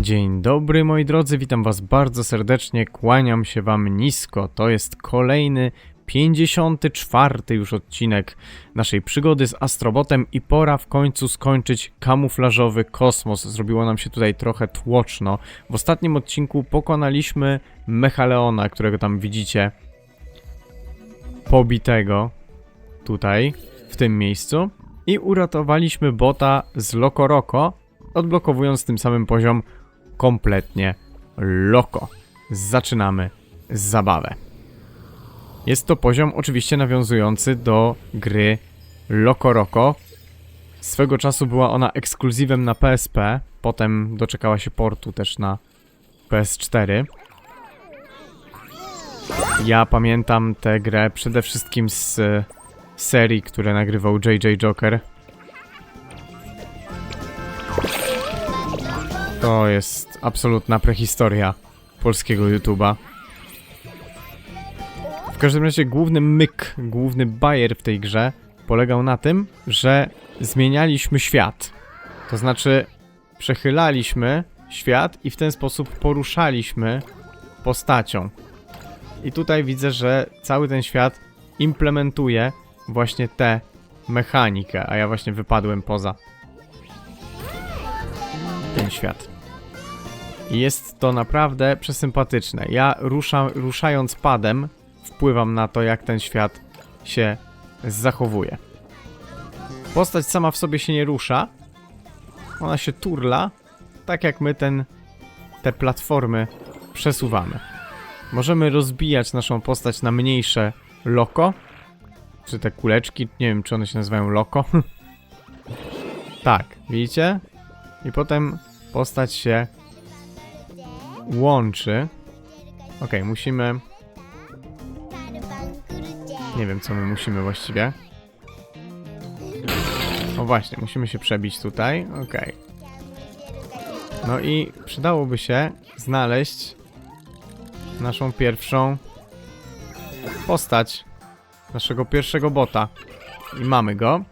Dzień dobry moi drodzy, witam was bardzo serdecznie, kłaniam się wam nisko. To jest kolejny 54 już odcinek naszej przygody z Astrobotem i pora w końcu skończyć kamuflażowy kosmos. Zrobiło nam się tutaj trochę tłoczno. W ostatnim odcinku pokonaliśmy Mechaleona, którego tam widzicie pobitego tutaj, w tym miejscu i uratowaliśmy bota z Lokoroko, odblokowując tym samym poziom kompletnie loko. Zaczynamy zabawę. Jest to poziom oczywiście nawiązujący do gry Lokoroko. Swego czasu była ona ekskluzywem na PSP, potem doczekała się portu też na PS4. Ja pamiętam tę grę przede wszystkim z serii, które nagrywał JJ Joker. To jest absolutna prehistoria polskiego YouTube'a. W każdym razie główny myk, główny bajer w tej grze polegał na tym, że zmienialiśmy świat. To znaczy przechylaliśmy świat i w ten sposób poruszaliśmy postacią. I tutaj widzę, że cały ten świat implementuje właśnie tę mechanikę, a ja właśnie wypadłem poza ten świat. Jest to naprawdę przesympatyczne. Ja rusza, ruszając padem wpływam na to, jak ten świat się zachowuje. Postać sama w sobie się nie rusza. Ona się turla, tak jak my ten, te platformy przesuwamy. Możemy rozbijać naszą postać na mniejsze loko. Czy te kuleczki, nie wiem czy one się nazywają loko. tak, widzicie? I potem postać się łączy. Ok, musimy. Nie wiem, co my musimy właściwie. O właśnie, musimy się przebić tutaj. Ok. No i przydałoby się znaleźć naszą pierwszą postać. Naszego pierwszego bota. I mamy go.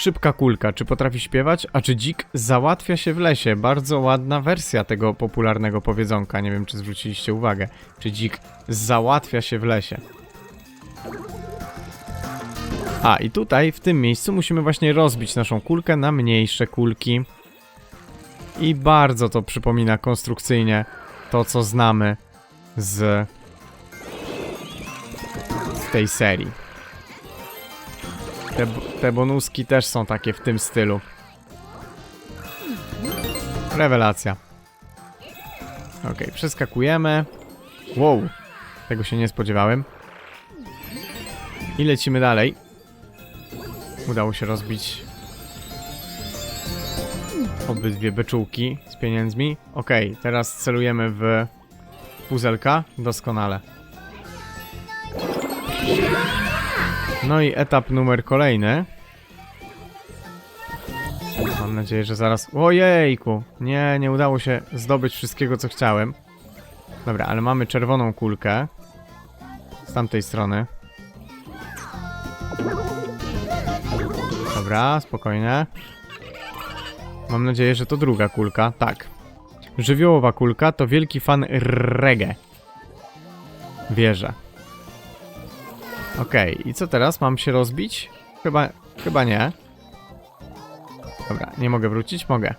Szybka kulka, czy potrafi śpiewać? A czy dzik załatwia się w lesie? Bardzo ładna wersja tego popularnego powiedzonka. Nie wiem, czy zwróciliście uwagę. Czy dzik załatwia się w lesie? A, i tutaj, w tym miejscu, musimy właśnie rozbić naszą kulkę na mniejsze kulki. I bardzo to przypomina konstrukcyjnie to, co znamy z, tej serii. Te, te bonuski też są takie w tym stylu. Rewelacja. Ok, przeskakujemy. Wow, tego się nie spodziewałem. I lecimy dalej. Udało się rozbić obydwie beczułki z pieniędzmi. Ok, teraz celujemy w puzelka. Doskonale. No i etap numer kolejny. Mam nadzieję, że zaraz... Ojejku! Nie, nie udało się zdobyć wszystkiego, co chciałem. Dobra, ale mamy czerwoną kulkę. Z tamtej strony. Dobra, spokojnie. Mam nadzieję, że to druga kulka. Tak. Żywiołowa kulka to wielki fan reggae. Wierzę. Okej, i co teraz? Mam się rozbić? Chyba, chyba nie. Dobra, nie mogę wrócić? Mogę.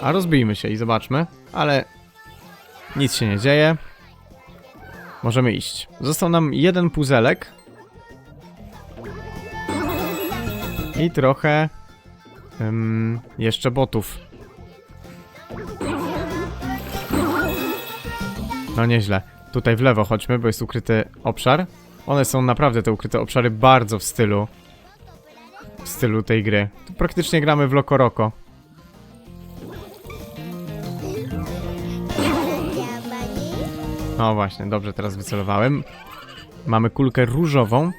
A rozbijmy się i zobaczmy. Ale nic się nie dzieje. Możemy iść. Został nam jeden puzelek. I trochę jeszcze botów. No nieźle. Tutaj w lewo chodźmy, bo jest ukryty obszar. One są naprawdę te ukryte obszary bardzo w stylu w stylu tej gry. Tu praktycznie gramy w Lokoroko. No właśnie, dobrze teraz wycelowałem. Mamy kulkę różową.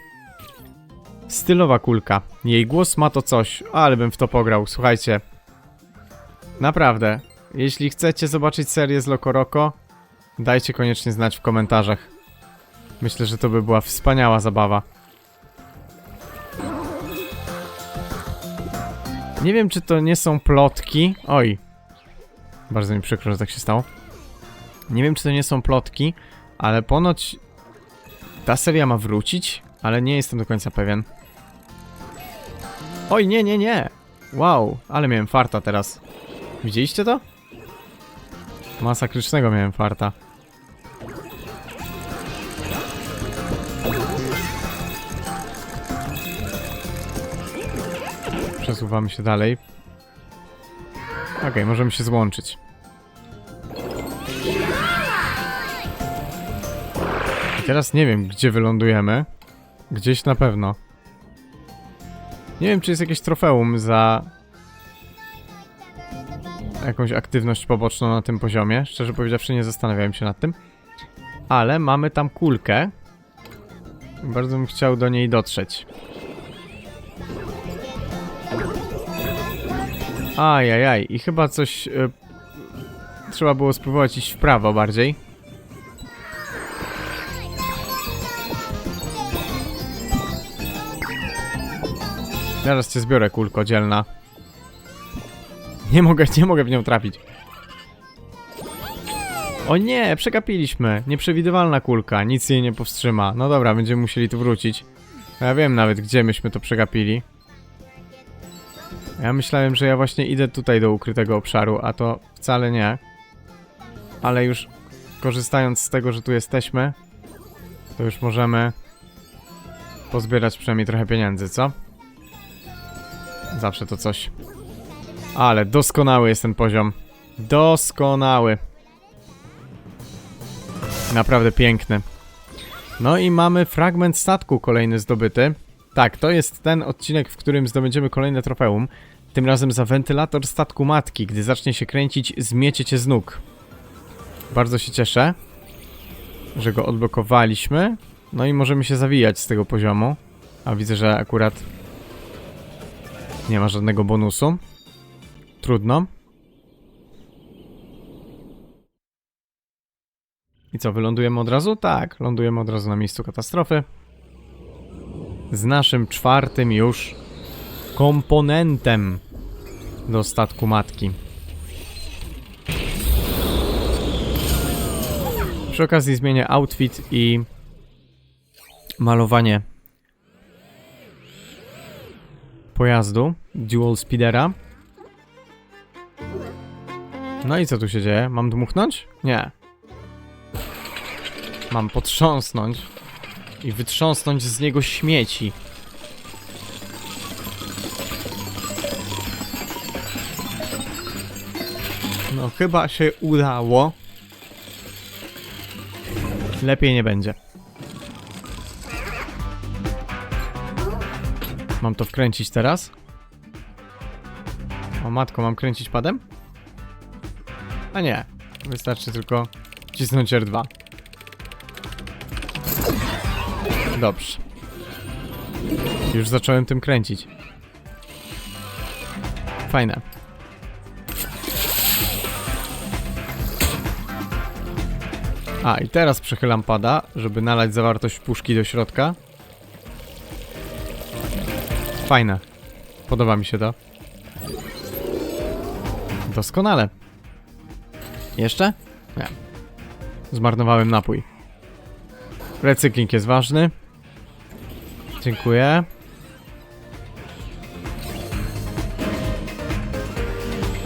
Stylowa kulka. Jej głos ma to coś, ale bym w to pograł. Słuchajcie. Naprawdę. Jeśli chcecie zobaczyć serię z Lokoroko, dajcie koniecznie znać w komentarzach. Myślę, że to by była wspaniała zabawa. Nie wiem, czy to nie są plotki. Oj. Bardzo mi przykro, że tak się stało. Nie wiem, czy to nie są plotki, ale ponoć ta seria ma wrócić, ale nie jestem do końca pewien. Oj, nie, nie, nie! Wow, ale miałem farta teraz. Widzieliście to? Masakrycznego miałem farta. Przesuwamy się dalej. Okej, możemy się złączyć. I teraz nie wiem, gdzie wylądujemy. Gdzieś na pewno. Nie wiem, czy jest jakieś trofeum za jakąś aktywność poboczną na tym poziomie. Szczerze powiedziawszy, nie zastanawiałem się nad tym. Ale mamy tam kulkę. Bardzo bym chciał do niej dotrzeć. Ajajaj, i chyba coś... Y, trzeba było spróbować iść w prawo bardziej. Zaraz cię zbiorę, kulko dzielna. Nie mogę, nie mogę w nią trafić. O nie, przegapiliśmy. Nieprzewidywalna kulka, nic jej nie powstrzyma. No dobra, będziemy musieli tu wrócić. Ja wiem nawet, gdzie myśmy to przegapili. Ja myślałem, że ja właśnie idę tutaj do ukrytego obszaru, a to wcale nie. Ale już korzystając z tego, że tu jesteśmy, to już możemy pozbierać przynajmniej trochę pieniędzy, co? Zawsze to coś. Ale doskonały jest ten poziom. Doskonały. Naprawdę piękny. No i mamy fragment statku kolejny zdobyty. Tak, to jest ten odcinek, w którym zdobędziemy kolejne trofeum. Tym razem za wentylator statku matki. Gdy zacznie się kręcić, zmiecie cię z nóg. Bardzo się cieszę, że go odblokowaliśmy. No i możemy się zawijać z tego poziomu. A widzę, że akurat nie ma żadnego bonusu. Trudno. I co, wylądujemy od razu? Tak, lądujemy od razu na miejscu katastrofy. Z naszym czwartym już komponentem do statku matki. Przy okazji zmienię outfit i malowanie pojazdu Dual Speedera. No i co tu się dzieje? Mam dmuchnąć? Nie. Mam potrząsnąć i wytrząsnąć z niego śmieci. No chyba się udało. Lepiej nie będzie. Mam to wkręcić teraz? O matko, mam kręcić padem? A nie. Wystarczy tylko wcisnąć R2. Dobrze. Już zacząłem tym kręcić. Fajne. A, i teraz przechylam pada, żeby nalać zawartość puszki do środka. Fajne. Podoba mi się to. Doskonale. Jeszcze? Nie. Zmarnowałem napój. Recykling jest ważny. Dziękuję.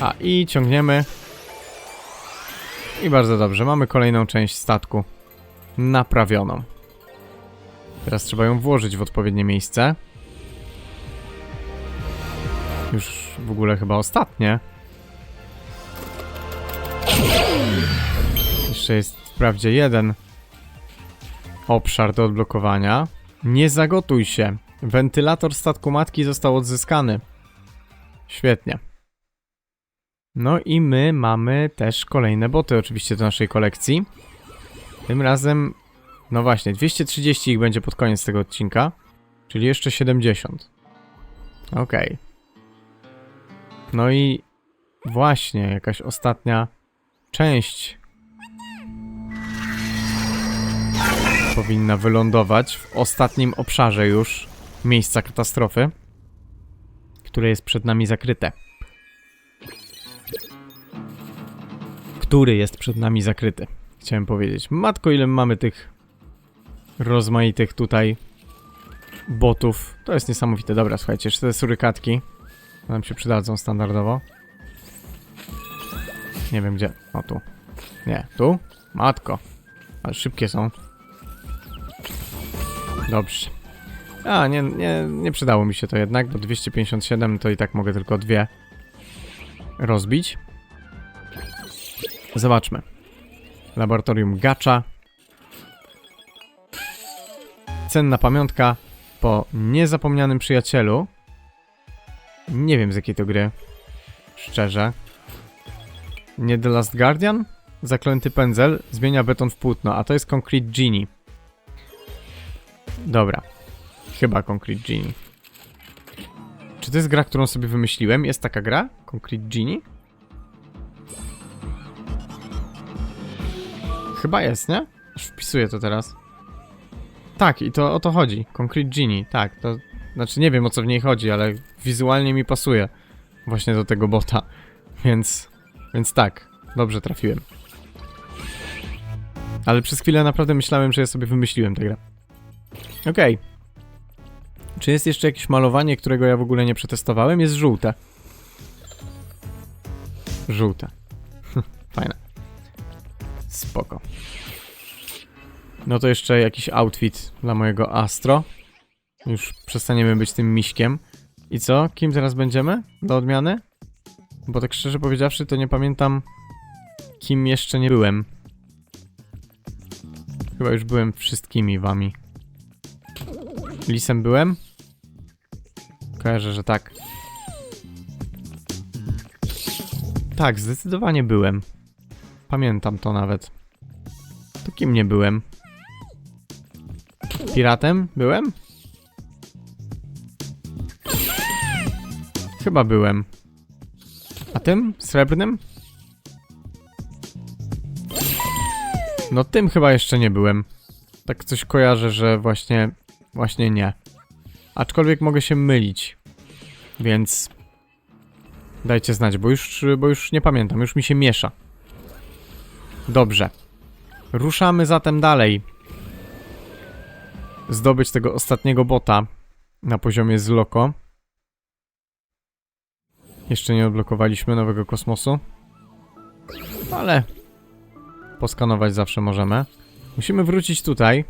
A i ciągniemy. I bardzo dobrze, mamy kolejną część statku naprawioną. Teraz trzeba ją włożyć w odpowiednie miejsce. Już w ogóle chyba ostatnie. Jeszcze jest wprawdzie jeden obszar do odblokowania. Nie zagotuj się. Wentylator statku matki został odzyskany. Świetnie. No i my mamy też kolejne boty oczywiście do naszej kolekcji. Tym razem, no właśnie, 230 ich będzie pod koniec tego odcinka, czyli jeszcze 70. Okej. Okay. No i właśnie, jakaś ostatnia część powinna wylądować w ostatnim obszarze już miejsca katastrofy, które jest przed nami zakryte. Który jest przed nami zakryty. Chciałem powiedzieć. Matko, ile mamy tych rozmaitych tutaj botów. To jest niesamowite. Dobra, słuchajcie, jeszcze te surykatki nam się przydadzą standardowo. Nie wiem gdzie. O tu. Nie, tu? Matko. Ale szybkie są. Dobrze. A, nie, nie, nie przydało mi się to jednak, bo 257 to i tak mogę tylko dwie rozbić. Zobaczmy. Laboratorium Gacza. Cenna pamiątka po niezapomnianym przyjacielu. Nie wiem z jakiej to gry. Szczerze. Nie The Last Guardian? Zaklęty pędzel zmienia beton w płótno, a to jest Concrete Genie. Dobra. Chyba Concrete Genie. To jest gra, którą sobie wymyśliłem? Jest taka gra? Concrete Genie? Chyba jest, nie? Aż wpisuję to teraz. Tak, i to o to chodzi. Concrete Genie, tak. To, znaczy nie wiem o co w niej chodzi, ale wizualnie mi pasuje właśnie do tego bota. Więc, więc tak, dobrze trafiłem. Ale przez chwilę naprawdę myślałem, że ja sobie wymyśliłem tę grę. Okej. Czy jest jeszcze jakieś malowanie, którego ja w ogóle nie przetestowałem? Jest żółte. Żółte. Fajne. Spoko. No to jeszcze jakiś outfit dla mojego Astro. Już przestaniemy być tym miśkiem. I co? Kim teraz będziemy? Do odmiany? Bo tak szczerze powiedziawszy, to nie pamiętam, kim jeszcze nie byłem. Chyba już byłem wszystkimi wami. Lisem byłem? Kojarzę, że tak. Tak, zdecydowanie byłem. Pamiętam to nawet. To kim nie byłem? Piratem byłem? Chyba byłem. A tym? Srebrnym? No tym chyba jeszcze nie byłem. Tak coś kojarzę, że właśnie... Właśnie nie. Aczkolwiek mogę się mylić. Więc... Dajcie znać, bo już, bo już nie pamiętam, już mi się miesza. Dobrze. Ruszamy zatem dalej. Zdobyć tego ostatniego bota na poziomie z Loko. Jeszcze nie odblokowaliśmy nowego kosmosu. Ale poskanować zawsze możemy. Musimy wrócić tutaj.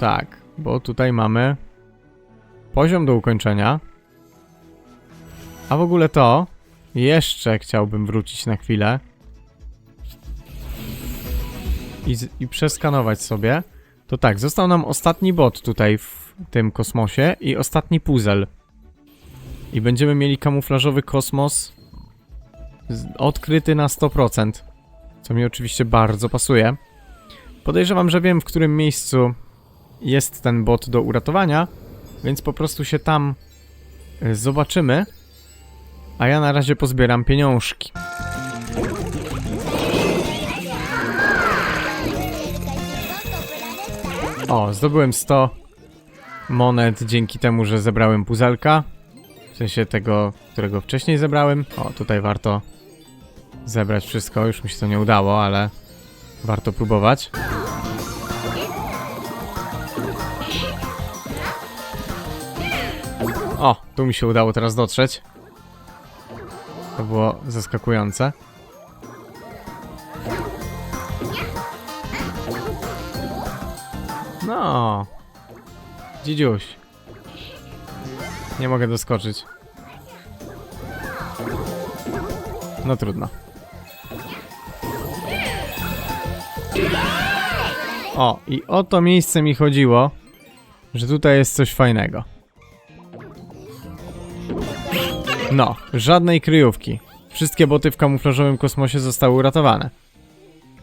Tak, bo tutaj mamy poziom do ukończenia. A w ogóle to jeszcze chciałbym wrócić na chwilę i, i przeskanować sobie. To tak, został nam ostatni bot tutaj w tym kosmosie i ostatni puzzle. I będziemy mieli kamuflażowy kosmos odkryty na 100%. Co mi oczywiście bardzo pasuje. Podejrzewam, że wiem w którym miejscu jest ten bot do uratowania, więc po prostu się tam y, zobaczymy. A ja na razie pozbieram pieniążki. O, zdobyłem 100 monet dzięki temu, że zebrałem puzelka. W sensie tego, którego wcześniej zebrałem. O, tutaj warto zebrać wszystko. Już mi się to nie udało, ale warto próbować. O, tu mi się udało teraz dotrzeć. To było zaskakujące. No. Dzidziuś. Nie mogę doskoczyć. No trudno. O, i o to miejsce mi chodziło, że tutaj jest coś fajnego. No, żadnej kryjówki. Wszystkie boty w kamuflażowym kosmosie zostały uratowane.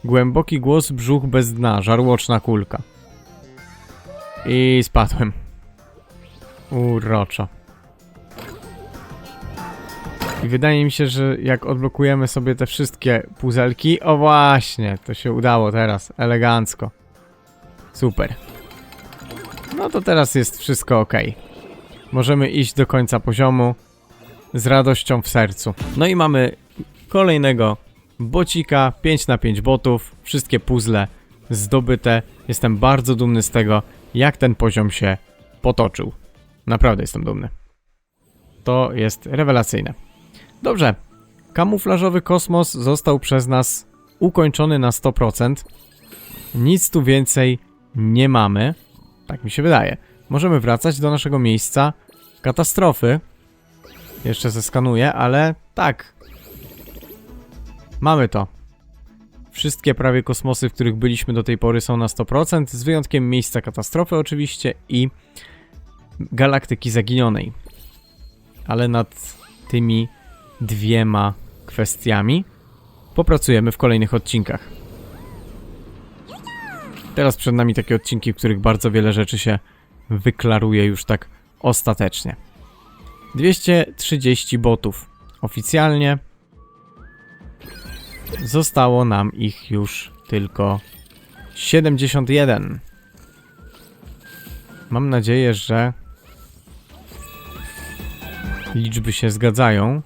Głęboki głos, brzuch bez dna, żarłoczna kulka. I spadłem. Uroczo. I wydaje mi się, że jak odblokujemy sobie te wszystkie puzelki, o właśnie, to się udało teraz, elegancko. Super. No to teraz jest wszystko ok. Możemy iść do końca poziomu z radością w sercu. No i mamy kolejnego bocika, 5 na 5 botów, wszystkie puzzle zdobyte. Jestem bardzo dumny z tego, jak ten poziom się potoczył. Naprawdę jestem dumny. To jest rewelacyjne. Dobrze. Kamuflażowy kosmos został przez nas ukończony na 100%. Nic tu więcej nie mamy. Tak mi się wydaje. Możemy wracać do naszego miejsca katastrofy. Jeszcze zeskanuję, ale tak. Mamy to. Wszystkie prawie kosmosy, w których byliśmy do tej pory są na 100%, z wyjątkiem miejsca katastrofy oczywiście i galaktyki zaginionej. Ale nad tymi dwiema kwestiami popracujemy w kolejnych odcinkach. Teraz przed nami takie odcinki, w których bardzo wiele rzeczy się wyklaruje już tak ostatecznie. 230 botów. Oficjalnie zostało nam ich już tylko 71. Mam nadzieję, że liczby się zgadzają.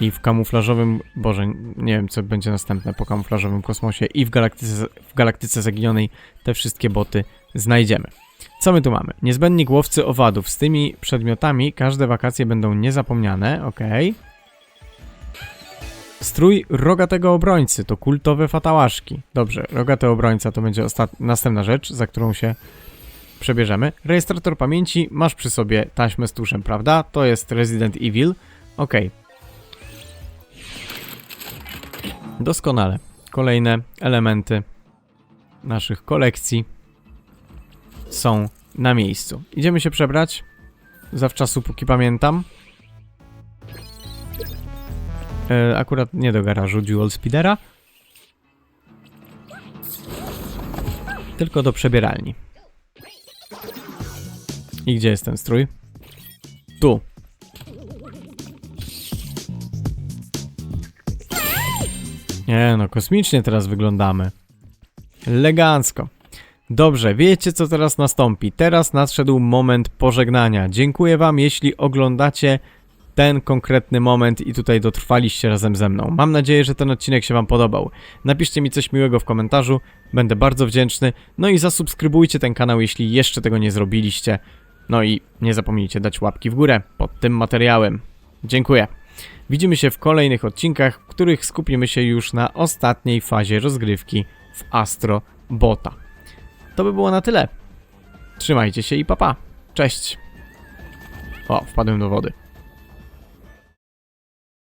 I w kamuflażowym, boże, nie wiem co będzie następne po kamuflażowym kosmosie i w galaktyce, w galaktyce zaginionej te wszystkie boty znajdziemy. Co my tu mamy? Niezbędnik łowcy owadów. Z tymi przedmiotami każde wakacje będą niezapomniane, ok. Strój rogatego obrońcy to kultowe fatałaszki. Dobrze, rogaty obrońca to będzie następna rzecz, za którą się przebierzemy. Rejestrator pamięci, masz przy sobie taśmę z tuszem, prawda? To jest Resident Evil. Ok. Doskonale. Kolejne elementy naszych kolekcji są na miejscu. Idziemy się przebrać. Zawczasu, póki pamiętam. E, akurat nie do garażu Dual Speedera. Tylko do przebieralni. I gdzie jest ten strój? Tu. Nie no, kosmicznie teraz wyglądamy. Elegancko. Dobrze, wiecie co teraz nastąpi. Teraz nadszedł moment pożegnania. Dziękuję wam, jeśli oglądacie ten konkretny moment i tutaj dotrwaliście razem ze mną. Mam nadzieję, że ten odcinek się wam podobał. Napiszcie mi coś miłego w komentarzu, będę bardzo wdzięczny. No i zasubskrybujcie ten kanał, jeśli jeszcze tego nie zrobiliście. No i nie zapomnijcie dać łapki w górę pod tym materiałem. Dziękuję. Widzimy się w kolejnych odcinkach, w których skupimy się już na ostatniej fazie rozgrywki w Astro Bota. To by było na tyle. Trzymajcie się i papa. Cześć. O, wpadłem do wody.